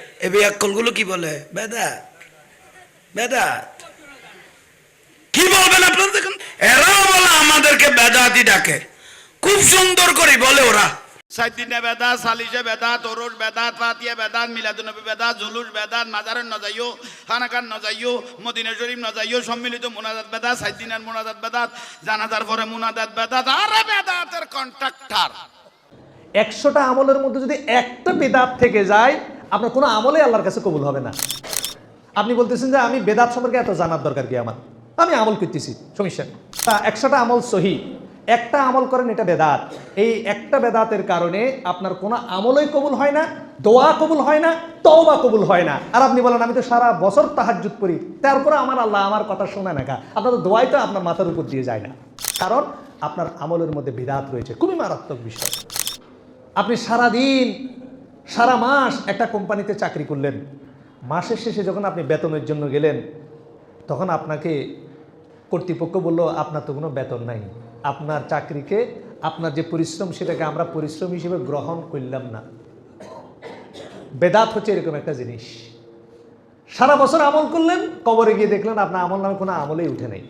এ বিয়াক্কলগুলো কি বলে? বেদাত বেদাত কি বলবেন আপনারা দেখুন? এরাও বলে আমাদেরকে বেদাতি ডাকে। খুব সুন্দর করে বলে ওরা। সাইদিনে বেদাত সালিশে বেদাত ওরস বেদাত ফাতিয়া বেদাত মিলাদুনবী বেদাত জুলুস বেদাত মাজারের ন যাইও খানাকার মদিনা শরীফ ন সম্মিলিত মুনাজাত বেদাত সাইদিনের মুনাজাত বেদাত জানাজার পরে মুনাজাত বেদাত আরে বেদাতের কন্ট্রাক্টর। একশোটা আমলের মধ্যে যদি একটা বেদাত থেকে যায় আপনার কোনো আমলে আল্লাহর কাছে কবুল হবে না। আপনি বলতেছেন যে আমি বেদাত সম্পর্কে এত জানার দরকার কি আমার? আমি আমল করতেছি সমস্যা তা একশোটা আমল সহি। একটা আমল করেন, এটা বেদাত। এই একটা বেদাতের কারণে আপনার কোনো আমলই কবুল হয় না, দোয়া কবুল হয় না, তওবা কবুল হয় না। আর আপনি বলেন, আমি তো সারা বছর তাহাজ্জুদ করি তারপরে আমার আল্লাহ আমার কথা শোনে না আপনার দোয়াই তো আপনার মাথার উপর দিয়ে যায় না। কারণ আপনার আমলের মধ্যে বিদাত রয়েছে। খুবই মারাত্মক বিষয়। আপনি সারা দিন সারা মাস একটা কোম্পানিতে চাকরি করলেন। মাসের শেষে যখন আপনি বেতনের জন্য গেলেন, তখন আপনাকে কর্তৃপক্ষ বলল, আপনার তো কোনো বেতন নাই। আপনার চাকরিকে, আপনার যে পরিশ্রম সেটাকে আমরা পরিশ্রম হিসেবে গ্রহণ করলাম না। বেদাত হচ্ছে এরকম একটা জিনিস। সারা বছর আমল করলেন, কবরে গিয়ে দেখলেন, আপনার আমল নামে কোনো আমলেই উঠে নেই।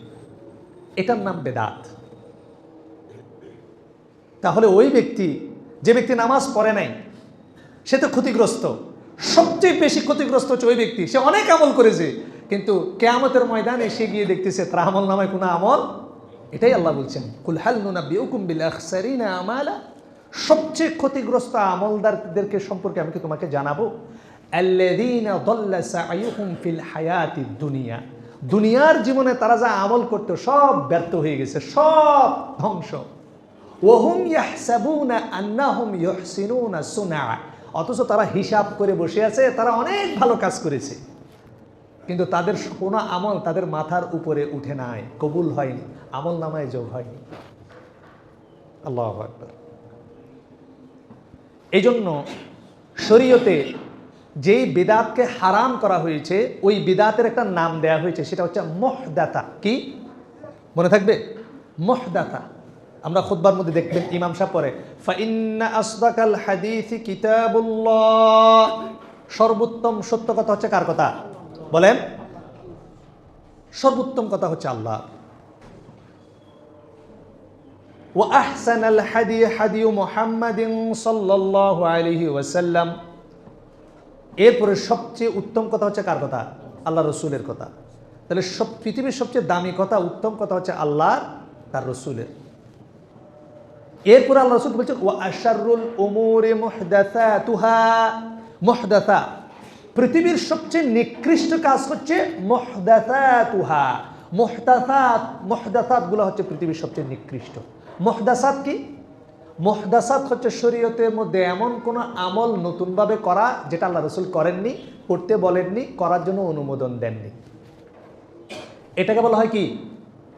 এটার নাম বেদাত। তাহলে ওই ব্যক্তি, যে ব্যক্তি নামাজ পড়ে নাই সে তো ক্ষতিগ্রস্ত। সবচেয়ে বেশি ক্ষতিগ্রস্ত হচ্ছে ওই ব্যক্তি। সে অনেক আমল করেছে, কিন্তু কেয়ামতের ময়দানে সে গিয়ে দেখতেছে, তার আমল নামায় কোনো আমল? এটাই আল্লাহ বলছেন, কুল হাল নুনা বিউকুম বিল আখসারিনা আমালা? সবচেয়ে ক্ষতিগ্রস্ত আমলদারদেরকে সম্পর্কে আমি কি তোমাকে জানাব? ফিল হায়াতিদ দুনিয়া। দুনিয়ার জীবনে তারা যা আমল করতো সব ব্যর্থ হয়ে গেছে, সব ধ্বংস। ওহুম ইয়াহসাবুনা আন্নাহুম ইহসিনুনা সুনা অথচ তারা হিসাব করে বসে আছে, তারা অনেক ভালো কাজ করেছে। কিন্তু তাদের কোনো আমল তাদের মাথার উপরে উঠে নাই, কবুল হয়নি, আমল নামায় যোগ হয়নি। আল্লাহ এই জন্য শরীয়তে যেই বেদাতকে হারাম করা হয়েছে, ওই বেদাতের একটা নাম দেয়া হয়েছে, সেটা হচ্ছে মহদাতা। কি? মনে থাকবে? মহদাতা। আমরা খুতবার মধ্যে দেখবেন ইমাম সাহেব পরে ফাইন্না আসদাকাল হাদিসি কিতাবুল্লাহ সর্বোত্তম সত্য কথা হচ্ছে কার কথা বলেন সর্বোত্তম কথা হচ্ছে আল্লাহ وأحسن الحدي حدي محمد صلى الله عليه وسلم এরপরে সবচেয়ে উত্তম কথা হচ্ছে কার কথা আল্লাহ রসুলের কথা তাহলে সব পৃথিবীর সবচেয়ে দামি কথা উত্তম কথা হচ্ছে আল্লাহ তার রসুলের এরপরে আল্লাহ রসুল বলছেন ও আশারুল ওমরে মহদাসা তুহা মহদাসা। পৃথিবীর সবচেয়ে নিকৃষ্ট কাজ হচ্ছে মহদাসা তুহা মহদাসাত মহদাসাতগুলো হচ্ছে পৃথিবীর সবচেয়ে নিকৃষ্ট। মহদাসাত কি? মহদাসাত হচ্ছে শরীয়তের মধ্যে এমন কোনো আমল নতুনভাবে করা যেটা আল্লাহ রসুল করেননি করতে বলেননি, করার জন্য অনুমোদন দেননি। এটাকে বলা হয় কি?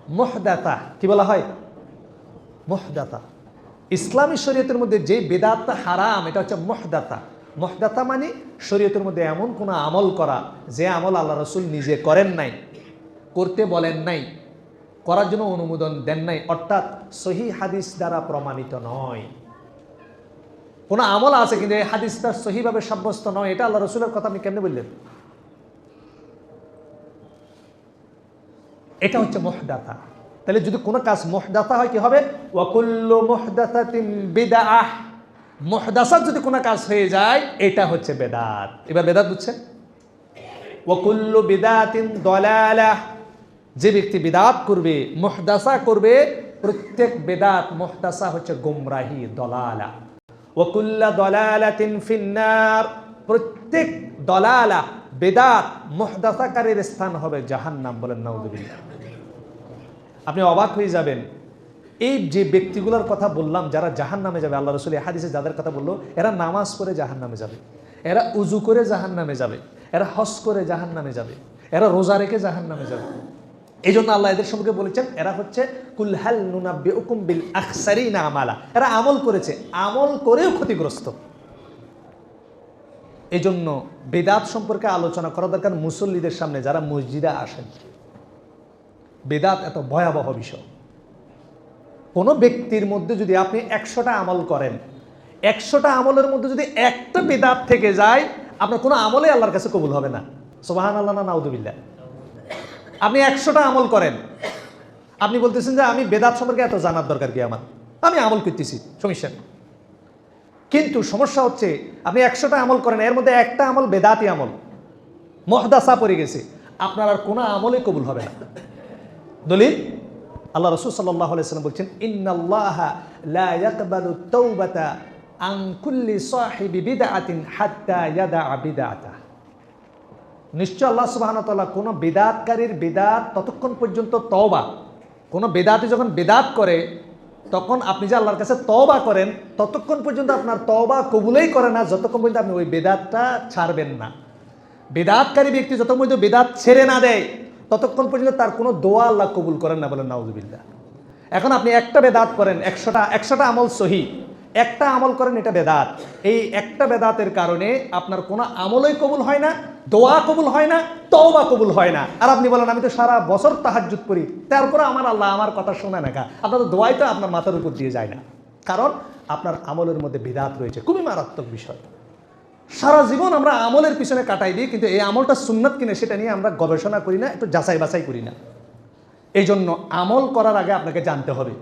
মহদাতা কি বলা হয়? মহদাতা ইসলামী শরীয়তের মধ্যে যে বেদাতটা হারাম, এটা হচ্ছে মহদাতা মহদাতা মানে শরীয়তের মধ্যে এমন কোনো আমল করা, যে আমল আল্লাহ রসুল নিজে করেন নাই, করতে বলেন নাই, করার জন্য অনুমোদন দেন নাই, অর্থাৎ সহি হাদিস দ্বারা প্রমাণিত নয়। কোনো আমল আছে কিন্তু এই হাদিসটা সহিভাবে সাব্যস্ত নয়, এটা আল্লাহ রসুলের কথা আপনি কেমনে বললেন? এটা হচ্ছে মহদাতা তাহলে যদি কোনো কাজ মহদাতা হয়, কি হবে? ওয়াকুল্লু মহদাতাতিন বিদআহ। মহদাসাত যদি কোনো কাজ হয়ে যায়, এটা হচ্ছে বেদাত। এবার বেদাত বুঝছেন ওয়াকুল্লু বিদাতিন দলালাহ যে ব্যক্তি বিদাত করবে, মহদাসা করবে, প্রত্যেক বেদাত মহদাসা হচ্ছে গোমরাহি, দলালা। ওয়াকুল্লা দলালাতিন ফিন্নার। প্রত্যেক দলালা, বেদাত মহদাসাকারীর স্থান হবে জাহান্নাম বলেন নাউদুবিল্লাহ আপনি অবাক হয়ে যাবেন। এই যে ব্যক্তিগুলোর কথা বললাম, যারা জাহান নামে যাবে, আল্লাহ রসুল হাদিসে যাদের কথা বলল, এরা নামাজ পড়ে জাহান নামে যাবে। এরা উজু করে জাহান নামে যাবে। এরা হস করে জাহান নামে যাবে। এরা রোজা রেখে জাহান নামে যাবে। এই জন্য আল্লাহ এদের সম্পর্কে বলেছেন, এরা হচ্ছে কুলহাল নুনাব্বে বিল আকসারি না আমালা। এরা আমল করেছে। আমল করেও ক্ষতিগ্রস্ত। এই জন্য বেদাত সম্পর্কে আলোচনা করা দরকার মুসল্লিদের সামনে, যারা মসজিদে আসেন। বেদাত এত ভয়াবহ বিষয়। কোনো ব্যক্তির মধ্যে যদি আপনি একশোটা আমল করেন, একশোটা আমলের মধ্যে যদি একটা বেদাত থেকে যায়, আপনার কোনো আমলে আল্লাহর কাছে কবুল হবে না। সোবাহান আল্লাহ না নাউদুবিল্লা আপনি একশোটা আমল করেন, আপনি বলতেছেন যে আমি বেদাত সম্পর্কে এত জানার দরকার কি আমার? আমি আমল করতেছি, সমস্যা কিন্তু সমস্যা হচ্ছে, আপনি একশোটা আমল করেন, এর মধ্যে একটা আমল বেদাতি আমল, মহদাসা পড়ে গেছে, আপনার আর কোনো আমলে কবুল হবে না। দলিল? আল্লাহ রসুল সাল্লাহ সাল্লাম বলছেন, ইন্নাল্লাহ কুল্লি নিশ্চয় আল্লাহ সুবহানাহু ওয়া তাআলা কোনো বেদাতকারীর বেদাত ততক্ষণ পর্যন্ত তওবা, কোনো বেদাতি যখন বেদাত করে, তখন আপনি যে আল্লাহর কাছে তওবা করেন, ততক্ষণ পর্যন্ত আপনার তওবা কবুলেই করে না, যতক্ষণ পর্যন্ত আপনি ওই বেদাতটা ছাড়বেন না। বেদাতকারী ব্যক্তি যতক্ষণ পর্যন্ত বেদাত ছেড়ে না দেয় ততক্ষণ পর্যন্ত তার কোনো দোয়া আল্লাহ কবুল করেন না বলেন, নাউজুবিল্লাহ। এখন আপনি একটা বেদাত করেন, একশোটা একশোটা আমল সহি। একটা আমল করেন, এটা বেদাত। এই একটা বেদাতের কারণে আপনার কোনো আমলই কবুল হয় না, দোয়া কবুল হয় না, তওবা কবুল হয় না। আর আপনি বলেন, আমি তো সারা বছর তাহাজ্জুদ করি তারপরে আমার আল্লাহ আমার কথা শোনা না আপনার তো দোয়াই তো আপনার মাথার উপর দিয়ে যায় না। কারণ আপনার আমলের মধ্যে বিদাত রয়েছে, খুবই মারাত্মক বিষয়। সারা জীবন আমরা আমলের পিছনে কাটাই দিই, কিন্তু এই আমলটা সুন্নত কিনে সেটা নিয়ে আমরা গবেষণা করি না, একটু যাচাই বাছাই করি না। এই জন্য আমল করার আগে আপনাকে জানতে হবে